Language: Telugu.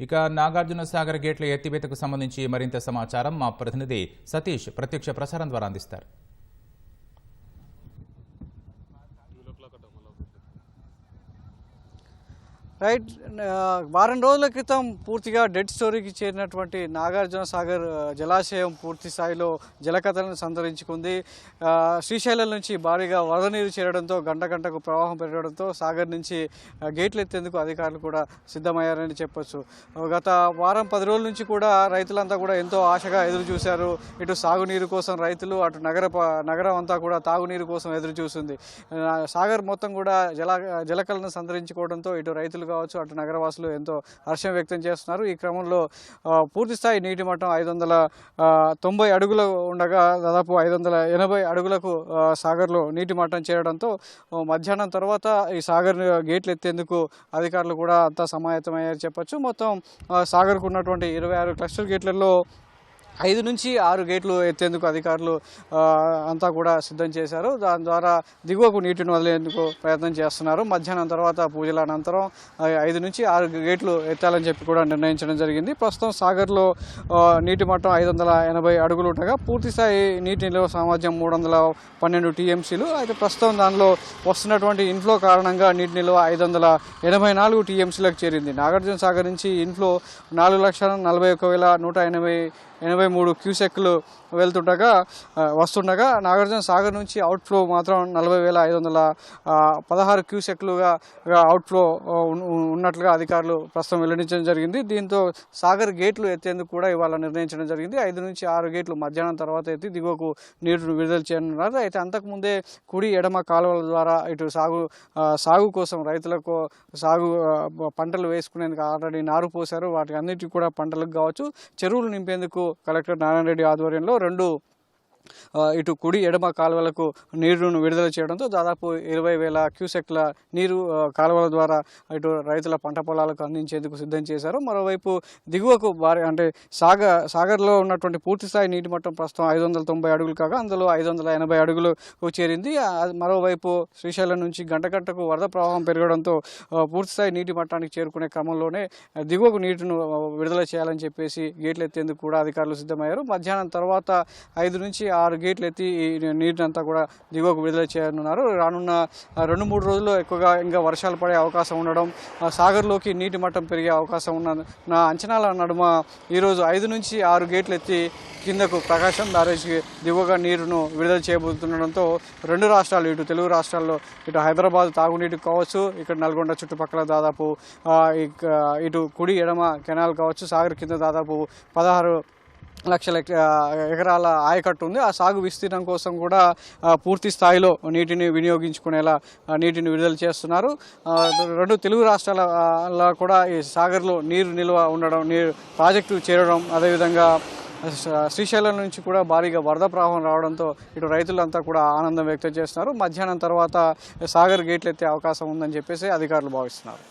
ఇక నాగార్జున సాగర్ గేట్ల ఎత్తివేతకు సంబంధించి మరింత సమాచారం మా ప్రతినిధి సతీష్ ప్రత్యక్ష ప్రసారం ద్వారా అందిస్తారు. రైట్ వారం రోజుల క్రితం పూర్తిగా డెడ్ స్టోరీకి చేరినటువంటి నాగార్జున సాగర్ జలాశయం పూర్తి స్థాయిలో జలకథలను సంతరించుకుంది. శ్రీశైలం నుంచి భారీగా వరద నీరు చేరడంతో గంట గంటకు ప్రవాహం పెరగడంతో సాగర్ నుంచి గేట్లు ఎత్తేందుకు అధికారులు కూడా సిద్ధమయ్యారని చెప్పొచ్చు. గత వారం పది రోజుల నుంచి కూడా రైతులంతా కూడా ఎంతో ఆశగా ఎదురు చూశారు. ఇటు సాగునీరు కోసం రైతులు అటు నగర ప- నగరం అంతా కూడా తాగునీరు కోసం ఎదురు చూసింది. సాగర్ మొత్తం కూడా జల జలకలను సంతరించుకోవడంతో ఇటు రైతులు కావచ్చు అటు నగరవాసులు ఎంతో హర్షం వ్యక్తం చేస్తున్నారు. ఈ క్రమంలో పూర్తిస్థాయి పూర్తి స్థాయి నీటి మట్టం ఐదు వందల తొంభై అడుగులు ఉండగా దాదాపు ఐదు వందల ఎనభై అడుగులకు సాగర్లో నీటి మట్టం చేరడంతో మధ్యాహ్నం తర్వాత ఈ సాగర్ గేట్లు ఎత్తేందుకు అధికారులు కూడా అంతా సమాయత్తమయ్యారు చెప్పొచ్చు. మొత్తం సాగర్కు ఉన్నటువంటి ఇరవై ఆరు క్లస్టర్ గేట్లలో ఐదు నుంచి ఆరు గేట్లు ఎత్తేందుకు అధికారులు అంతా కూడా సిద్ధం చేశారు. దాని ద్వారా దిగువకు నీటిని వదిలేందుకు ప్రయత్నం చేస్తున్నారు. మధ్యాహ్నం తర్వాత పూజల అనంతరం ఐదు నుంచి ఆరు గేట్లు ఎత్తాలని చెప్పి కూడా నిర్ణయించడం జరిగింది. ప్రస్తుతం సాగర్లో నీటి మట్టం ఐదు వందల ఎనభై అడుగులు ఉండగా పూర్తిస్థాయి నీటి నిల్వ సామర్థ్యం మూడు వందల పన్నెండు టీఎంసీలు. అయితే ప్రస్తుతం దానిలో వస్తున్నటువంటి ఇన్ఫ్లో కారణంగా నీటి నిల్వ ఐదు వందల ఎనభై నాలుగు టీఎంసీలకు చేరింది. నాగార్జున సాగర్ నుంచి ఇన్ఫ్లో నాలుగు లక్షల నలభై ఒక వేల నూట ఎనభై ఎనభై మూడు క్యూసెక్లు వెళ్తుండగా వస్తుండగా నాగార్జున సాగర్ నుంచి అవుట్ఫ్లో మాత్రం నలభై వేల ఐదు వందల పదహారు క్యూసెక్లుగా అవుట్ఫ్లో ఉన్నట్లుగా అధికారులు ప్రస్తుతం వెల్లడించడం జరిగింది. దీంతో సాగర్ గేట్లు ఎత్తేందుకు కూడా ఇవాళ నిర్ణయించడం జరిగింది. ఐదు నుంచి ఆరు గేట్లు మధ్యాహ్నం తర్వాత ఎత్తి దిగువకు నీరు విడుదల చేయనున్నారు. అయితే అంతకుముందే కుడి ఎడమ కాలువల ద్వారా ఇటు సాగు సాగు కోసం రైతులకు సాగు పంటలు వేసుకునేందుకు ఆల్రెడీ నారు పోశారు. వాటి అన్నిటికీ కూడా పంటలకు కావచ్చు. చెరువులు నింపేందుకు కలెక్టర్ నారాయణ రెడ్డి ఆధ్వర్యంలో రెండు ఇటు కుడి ఎడమ కాలువలకు నీరును విడుదల చేయడంతో దాదాపు ఇరవై వేల క్యూసెక్ల నీరు కాలువల ద్వారా ఇటు రైతుల పంట పొలాలకు అందించేందుకు సిద్ధం చేశారు. మరోవైపు దిగువకు భారీ అంటే సాగర్ సాగర్లో ఉన్నటువంటి పూర్తిస్థాయి నీటి మట్టం ప్రస్తుతం ఐదు వందల తొంభై అడుగులు కాగా అందులో ఐదు వందల ఎనభై అడుగులు చేరింది. మరోవైపు శ్రీశైలం నుంచి గంట గంటకు వరద ప్రవాహం పెరగడంతో పూర్తిస్థాయి నీటి మట్టానికి చేరుకునే క్రమంలోనే దిగువకు నీటిను విడుదల చేయాలని చెప్పేసి గేట్లు ఎత్తేందుకు కూడా అధికారులు సిద్ధమయ్యారు. మధ్యాహ్నం తర్వాత ఐదు నుంచి ఆరు గేట్లు ఎత్తి నీటినంతా కూడా దిగువకు విడుదల చేయనున్నారు. రానున్న రెండు మూడు రోజుల్లో ఎక్కువగా ఇంకా వర్షాలు పడే అవకాశం ఉండడం సాగర్లోకి నీటి మట్టం పెరిగే అవకాశం ఉన్న నా అంచనాల నడుమ ఈరోజు ఐదు నుంచి ఆరు గేట్లు ఎత్తి కిందకు ప్రకాశం బ్యారేజ్కి దిగువగా నీరును విడుదల చేయబోతుండడంతో రెండు రాష్ట్రాలు ఇటు తెలుగు రాష్ట్రాల్లో ఇటు హైదరాబాద్ తాగునీటికి కావచ్చు ఇక్కడ నల్గొండ చుట్టుపక్కల దాదాపు ఇక- ఇటు కుడి ఎడమ కెనాల్ కావచ్చు సాగర్ కింద దాదాపు పదహారు లక్షల ఎకరాల ఆయకట్టు ఉంది. ఆ సాగు విస్తీర్ణం కోసం కూడా పూర్తి స్థాయిలో నీటిని వినియోగించుకునేలా నీటిని విడుదల చేస్తున్నారు. రెండు తెలుగు రాష్ట్రాల కూడా ఈ సాగర్లో నీరు నిల్వ ఉండడం నీరు ప్రాజెక్టు చేరడం అదేవిధంగా శ్రీశైలం నుంచి కూడా భారీగా వరద ప్రవాహం రావడంతో ఇటు రైతులంతా కూడా ఆనందం వ్యక్తం చేస్తున్నారు. మధ్యాహ్నం తర్వాత సాగర్ గేట్లు ఎత్తే అవకాశం ఉందని చెప్పేసి అధికారులు భావిస్తున్నారు.